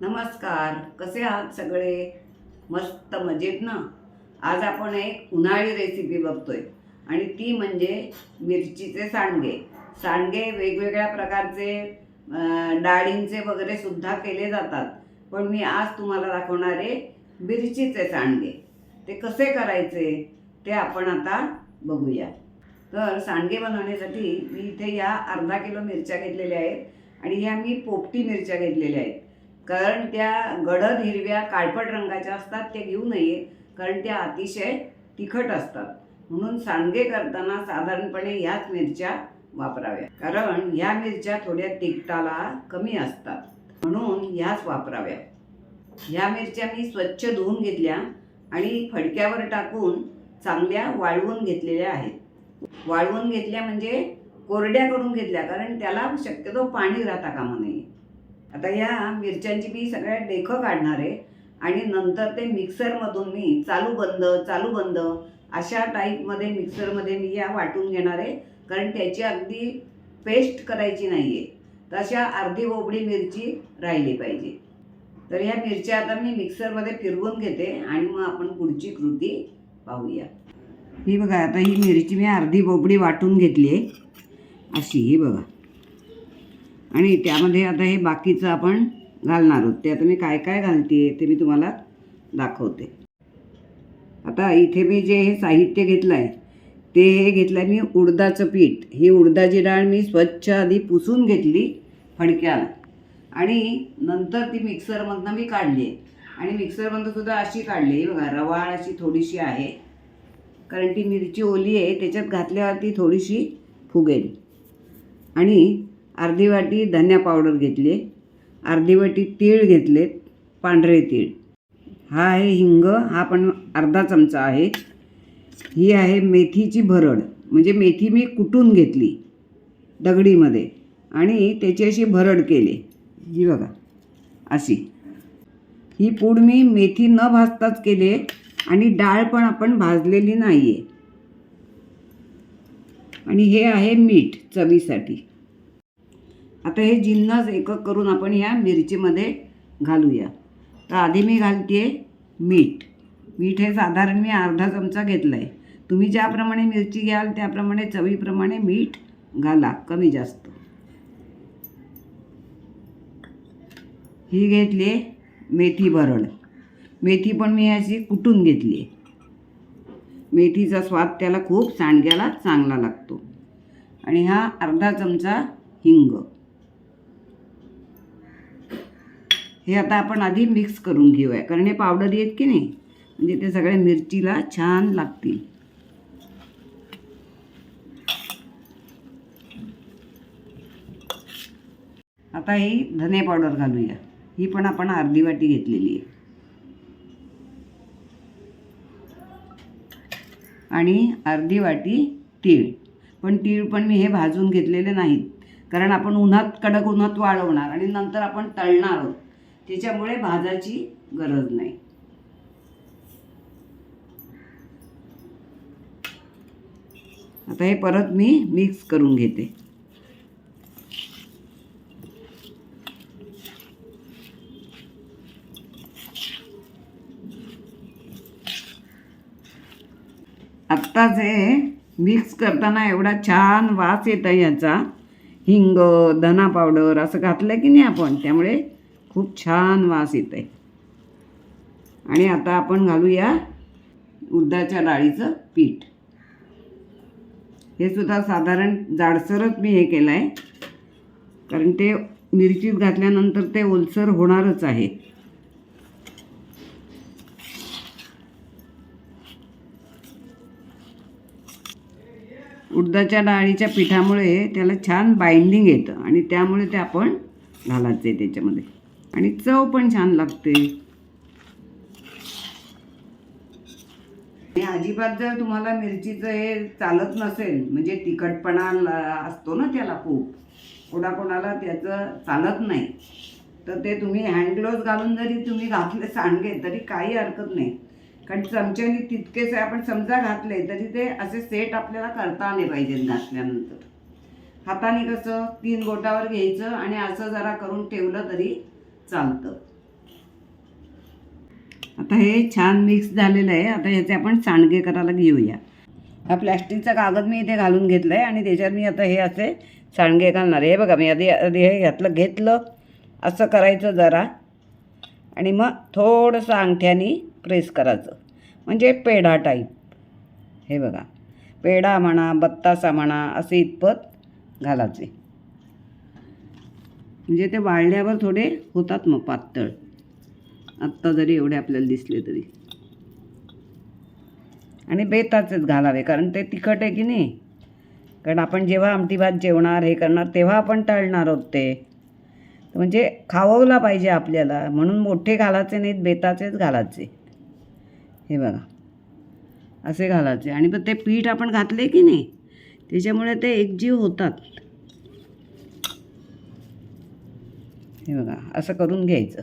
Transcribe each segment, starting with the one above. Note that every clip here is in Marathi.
नमस्कार. कसे आहात सगळे? मस्त मजेत ना? आज आपण एक उन्हाळी रेसिपी बघतोय. आणि ती म्हणजे मिरचीचे सांडगे. सांडगे वेगवेगळ्या प्रकारचे डाळींचे वगैरे सुद्धा केले जातात. पण मी आज तुम्हाला दाखवणारे मिरचीचे सांडगे. ते कसे करायचे ते आपण आता बघूया. तर सांडगे बनवण्यासाठी मी इथे या अर्धा किलो मिरच्या घेतलेल्या आहेत. आणि ह्या मी पोपटी मिरच्या घेतलेल्या आहेत. कारण त्या गडद हिरव्या काळपट रंगाच्या असतात त्या घेऊ नये कारण त्या अतिशय तिखट असतात. म्हणून सांडगे करताना साधारणपणे ह्याच मिरच्या वापराव्या कारण ह्या मिरच्या थोड्या तिखटाला कमी असतात. म्हणून ह्याच वापराव्या ह्या मिरच्या मी स्वच्छ धुवून घेतल्या आणि फडक्यावर टाकून चांगल्या वाळवून घेतलेल्या आहेत. वाळवून घेतल्या म्हणजे कोरड्या करून घेतल्या कारण त्याला शक्यतो पाणी राहता कामा नये. आता या मिरच्यांची मी सगळ्या डेखं काढणार आहे आणि नंतर ते मिक्सरमधून मी चालू बंद चालू बंद अशा टाईपमध्ये मिक्सरमध्ये मी या वाटून घेणार आहे. कारण त्याची अगदी पेस्ट करायची नाही आहे तर अशा अर्धी बोबडी मिरची राहिली पाहिजे. तर ह्या मिरच्या आता मी मिक्सरमध्ये फिरवून घेते आणि मग आपण पुढची कृती पाहूया. ही बघा आता ही मिरची मी अर्धी बोबडी वाटून घेतली आहे. अशी ही बघा. आणि त्यामध्ये आता हे बाकीचं आपण घालणार आहोत. ते आता मी काय काय घालते ते मी तुम्हाला दाखवते. आता इथे मी जे हे साहित्य घेतलं आहे ते हे घेतलं आहे मी उडदाचं पीठ. ही उडदाची डाळ मी स्वच्छ आधी पुसून घेतली फडक्याला. आणि नंतर ती मिक्सरमधनं मी काढली. आहे आणि मिक्सरमधनं सुद्धा अशी काढली. बघा रवाळ अशी थोडीशी आहे. कारण ती मिरची ओली आहे त्याच्यात घातल्यावरती थोडीशी फुगेल. आणि अर्धी वाटी धन्या पावडर घेतली अर्धी वाटी तीळ घेतलेत पांढरे तीळ. हा आहे हिंग हा पण अर्धा चमचा आहे. ही आहे मेथीची भरड म्हणजे मेथी मी कुटून घेतली दगडीमध्ये आणि त्याची अशी भरड केली. ही बघा अशी. ही पूड मी मेथी न भाजताच केली आहे आणि डाळ पण आपण भाजलेली नाही आहे आणि हे आहे मीठ चवीसाठी. आता हे जिन्नस एकक करून आपण ह्या मिरचीमध्ये घालूया. तर आधी मी घालते मीठ. मीठ हे साधारण मी अर्धा चमचा घेतला आहे तुम्ही ज्याप्रमाणे मिरची घ्याल त्याप्रमाणे चवीप्रमाणे मीठ घाला कमी जास्त. ही घेतली आहे मेथी भरड. मेथी पण मी अशी कुटून घेतली. आहे मेथीचा स्वाद त्याला खूप सांडग्याला चांगला लागतो. आणि हा अर्धा चमचा हिंग. हे आता आपण आधी मिक्स करून घेऊया. कारण हे पावडर येत की नाही? म्हणजे ते सगळ्या मिरचीला छान लागतील. आता ही धने पावडर घालूया. ही पण आपण अर्धी वाटी घेतलेली आहे. आणि अर्धी वाटी तीळ. पण तीळ पण मी हे भाजून घेतलेले नाहीत. कारण आपण उन्हात कडक उन्हात वाळवणार आणि नंतर आपण तळणार आहोत. त्याच्यामुळे भाजाची गरज नाही. आता हे परत मी मिक्स करून घेते. आत्ताच हे मिक्स करताना एवढा छान वास येत आहे याचा. हिंग धना पावडर असं घातलं की नाही आपण? त्यामुळे खूप छान वास येत आहे आणि आता आपण घालूया उडदाच्या डाळीचं पीठ. हे सुद्धा साधारण जाडसरच मी हे केलं आहे कारण ते मिरचीत घातल्यानंतर ते ओलसर होणारच आहे. उडदाच्या डाळीच्या पिठामुळे त्याला छान बाइंडिंग येतं आणि त्यामुळे ते आपण घालायचं आहे त्याच्यामध्ये. आणि चव पण छान लागते. आणि अजिबात जर तुम्हाला मिरचीचं हे चालत नसेल म्हणजे तिखटपणा असतो ना त्याला खूप. कोणाकोणाला त्याचं चालत नाही. तर ते तुम्ही हँडग्लोव्ज घालून जरी तुम्ही घातले सांडगे तरी काही हरकत नाही. कारण चमच्याने तितकेच आपण समजा घातले तरी ते असे सेट आपल्याला करता आले पाहिजेत घातल्यानंतर. हाताने कसं तीन बोटावर घ्यायचं आणि असं जरा करून ठेवलं तरी चालतं. आता हे छान मिक्स झालेलं आहे. आता ह्याचे आपण सांडगे करायला घेऊया. हा प्लॅस्टिकचा कागद मी इथे घालून घेतला आहे आणि त्याच्यात मी आता हे असे सांडगे घालणार आहे. हे बघा मी आधी आधी हे घातलं घेतलं. असं करायचं जरा. आणि मग थोडंसं अंगठ्याने प्रेस करायचं. म्हणजे पेढा टाईप हे बघा. पेढा म्हणा बत्तासा म्हणा असे इतपत घालायचे. म्हणजे ते वाळल्यावर थोडे होतात मग पातळ. आत्ता जरी एवढे आपल्याला दिसले तरी. आणि बेताचेच घालावे कारण ते तिखट आहे की नाही? कारण आपण जेव्हा आमटी भात जेवणार हे करणार तेव्हा आपण तळणार आहोत ते. म्हणजे खाववला पाहिजे आपल्याला म्हणून मोठे घालायचे नाहीत बेताचेच घालायचे. हे बघा. असे घालायचे. आणि पण ते पीठ आपण घातले की नाही? त्याच्यामुळे ते एकजीव होतात. हे बघा असं करून घ्यायचं.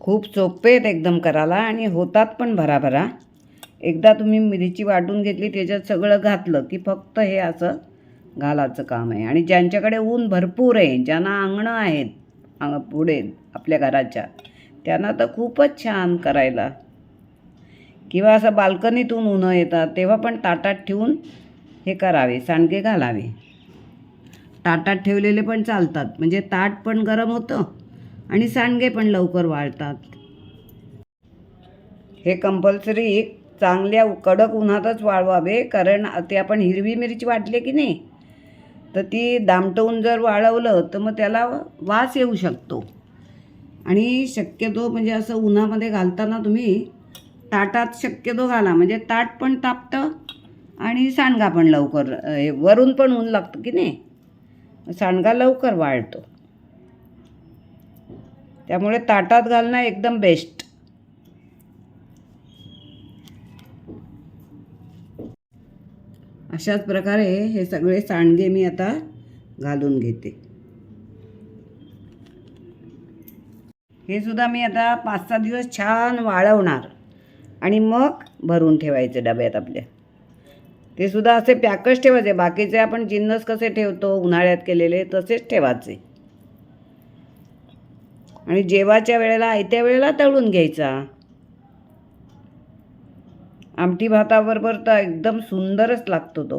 खूप सोपे आहेत एकदम करायला आणि होतात पण भराभरा. एकदा तुम्ही मिरची वाटून घेतली त्याच्यात सगळं घातलं की फक्त हे असं घालायचं काम आहे. आणि ज्यांच्याकडे ऊन भरपूर आहे ज्यांना अंगणं आहेत अंग पुढे आपल्या घराच्या त्यांना तर खूपच छान करायला. किंवा असं बाल्कनीतून उन्हं येतात तेव्हा पण ताटात ठेवून हे करावे सांडगे घालावे. ताटात ठेवलेले पण चालतात म्हणजे ताट पण गरम होतं आणि सांडगे पण लवकर वाळतात. हे कंपल्सरी चांगल्या कडक उन्हातच वाळवावे कारण ते आपण हिरवी मिरची वाटले की नाही तर ती दामटवून जर वाळवलं तर मग त्याला वास येऊ शकतो. आणि शक्यतो म्हणजे असं उन्हामध्ये घालताना तुम्ही ताटात शक्यतो घाला. म्हणजे ताट पण तापतं आणि सांडगा पण लवकर हे वरून पण ऊन लागतं की नाही? सांडगा लवकर वाळतो. त्यामुळे ताटात घालणं एकदम बेस्ट अशाच प्रकारे हे सगळे सांडगे मी आता घालून घेते. हे सुद्धा मी आता पाच सहा दिवस छान वाळवणार आणि मग भरून ठेवायचे डब्यात आपल्या. ते सुद्धा असे पॅकच ठेवायचे बाकीचे आपण जिन्नस कसे ठेवतो उन्हाळ्यात केलेले तसेच ठेवायचे. आणि जेवाच्या वेळेला आयत्या वेळेला तळून घ्यायचा. आमटी भाताबरोबर तर एकदम सुंदरच लागतो तो.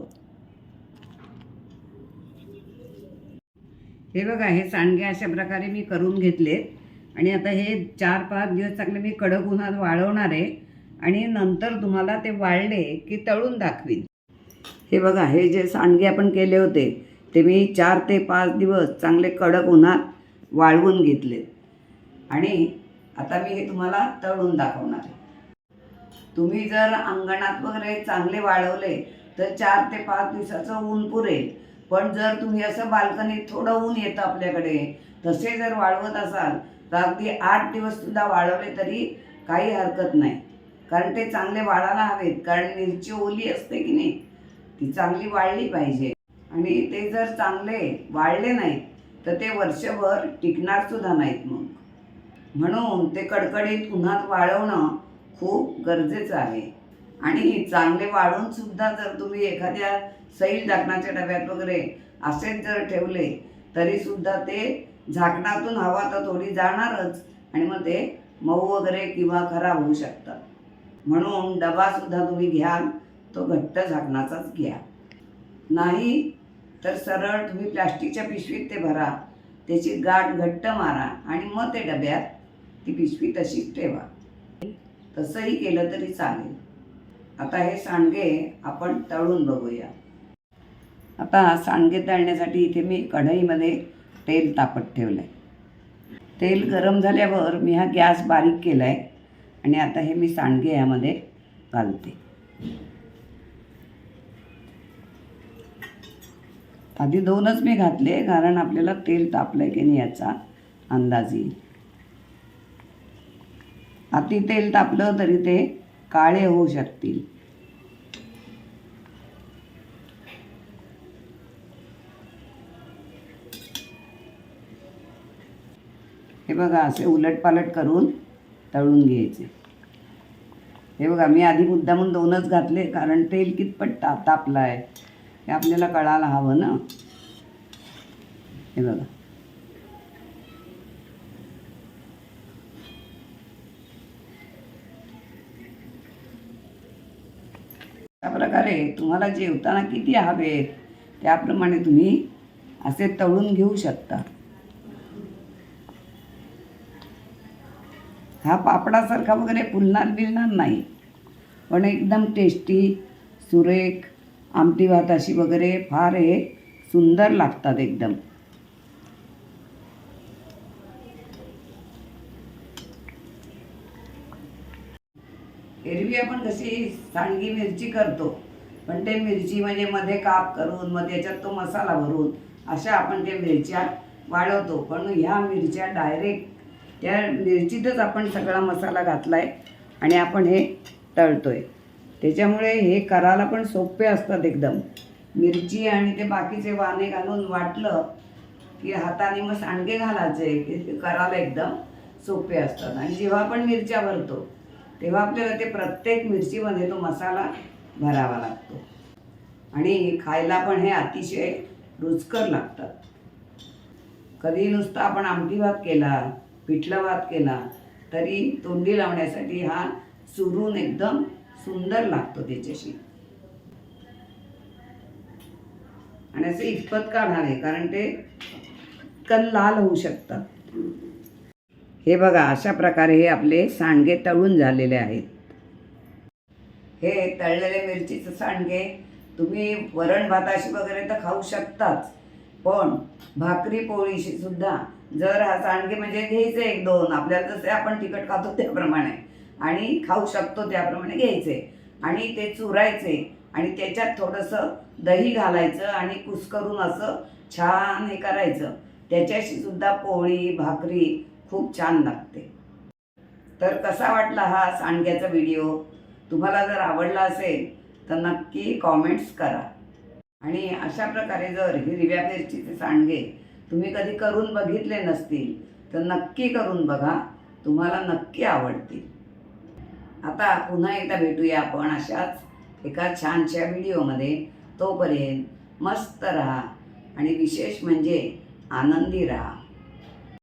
हे बघा हे सांडगे अशा प्रकारे मी करून घेतलेत आणि आता हे चार पाच दिवस चांगले मी कडक उन्हात वाळवणार आहे. आणि नंतर तुम्हाला ते वाळले की तळून दाखवीन. हे बघा हे जे सांडगे आपण केले होते ते मी चार ते पाच दिवस चांगले कडक उन्हात वाळवून घेतले आणि आता मी हे तुम्हाला तळून दाखवणार आहे. तुम्ही जर अंगणात वगैरे चांगले वाळवले तर चार ते पाच दिवसाचं ऊन पुरेल पण जर तुम्ही असं बाल्कनीत थोडं ऊन येतं आपल्याकडे तसे जर वाळवत असाल तर अगदी आठ दिवससुद्धा वाळवले तरी काही हरकत नाही. कारण ते चांगले वाळायला हवेत. कारण मिरची ओली असते की नाही ती चांगली वाळली पाहिजे. आणि ते जर चांगले वाळले नाहीत तर ते वर्षभर टिकणार सुद्धा नाहीत मग. म्हणून ते कडकडीत उन्हात वाळवणं खूप गरजेचं आहे. आणि चांगले वाढून सुद्धा जर तुम्ही एखाद्या सैल झाकणाच्या डब्यात वगैरे असेच जर ठेवले तरी सुद्धा ते झाकणातून हवा तर थोडी जाणारच आणि मग ते मऊ वगैरे किंवा खराब होऊ शकतात म्हणून डबासुद्धा तुम्ही घ्याल तो घट्ट झाकणाचाच घ्या. नाही तर सरळ तुम्ही प्लास्टिकच्या पिशवीत ते भरा त्याची गाठ घट्ट मारा आणि मग ते डब्यात ती पिशवी तशीच ठेवा. तसंही केलं तरी चालेल. आता हे सांडगे आपण तळून बघूया. आता सांडगे तळण्यासाठी इथे मी कढईमध्ये तेल तापत ठेवलं आहे तेल गरम झाल्यावर मी हा गॅस बारीक केला आहे आणि आता हे मी सांडगे यामध्ये घालते. आधी दोनच मी घातले कारण आपल्याला तेल तापलं आहे की नाही याचा अंदाज येईल. अति तेल तापलं तरी ते काळे होऊ शकतील. हे बघा असे उलटपालट करून तळून घ्यायचे. हे बघा मी आधी मुद्दामून दोनच घातले कारण तेल कितपट ता तापलं आहे हे आपल्याला कळायला हवं ना? हे बघा. प्रकारे तुम्हाला जेवताना किती हवेत त्याप्रमाणे तुम्ही असे तळून घेऊ शकता. हा पापडासारखा वगैरे फुलणार बिलणार नाही. पण एकदम टेस्टी सुरेख आमटी भाताशी वगैरे फार हे सुंदर लागतात एकदम. एरवी आपण कशी सांडगी मिरची करतो पण ते मिरची म्हणजे मध्ये काप करून मग त्याच्यात तो मसाला भरून अशा आपण त्या मिरच्या वाळवतो. पण ह्या मिरच्या डायरेक्ट त्या मिरचीतच आपण सगळा मसाला घातला आहे आणि आपण हे तळतो आहे त्याच्यामुळे हे करायला पण सोपे असतात एकदम. मिरची आणि ते बाकीचे वाणे घालून वाटलं की हाताने मग सांडगे घालायचे करायला एकदम सोपे असतात. आणि जेव्हा आपण मिरच्या भरतो तेव्हा आपल्याला ते प्रत्येक मिरचीमध्ये तो मसाला भरावा लागतो. आणि खायला पण हे अतिशय रुचकर लागतात. कधी नुसतं आपण आमटी भात केला पिठलं भात केला तरी तोंडी लावण्यासाठी हा चुरून एकदम सुंदर लागतो त्याच्याशी. आणि असे इतपत काढणार आहे? कारण ते कल लाल होऊ शकतात. हे बघा अशा प्रकारे हे आपले सांडगे तळून झालेले आहेत. हे तळलेले मिरचीचं सांडगे तुम्ही वरण भाताशी वगैरे तर खाऊ शकताच पण भाकरी पोळीशी सुद्धा जर हा सांडगे म्हणजे घ्यायचे एक दोन आपल्याला जसे आपण तिखट खातो त्याप्रमाणे आणि खाऊ शकतो त्याप्रमाणे घ्यायचे. आणि ते चुरायचे आणि त्याच्यात थोडंसं दही घालायचं आणि कुस्करून असं छान हे करायचं. त्याच्याशी सुद्धा पोळी भाकरी खूप छान लागते. तर कसा वाटला हा सांडग्याचा व्हिडिओ? तुम्हाला जर आवडला असेल तर नक्की कॉमेंट्स करा. आणि अशा प्रकारे जर हिरव्या मिरचीचे सांडगे तुम्ही कधी करून बघितले नसतील तर नक्की करून बघा. तुम्हाला नक्की आवडतील. आता पुन्हा एकदा भेटूया आपण अशाच एका छानशा व्हिडिओमध्ये. तोपर्यंत मस्त राहा आणि विशेष म्हणजे आनंदी राहा.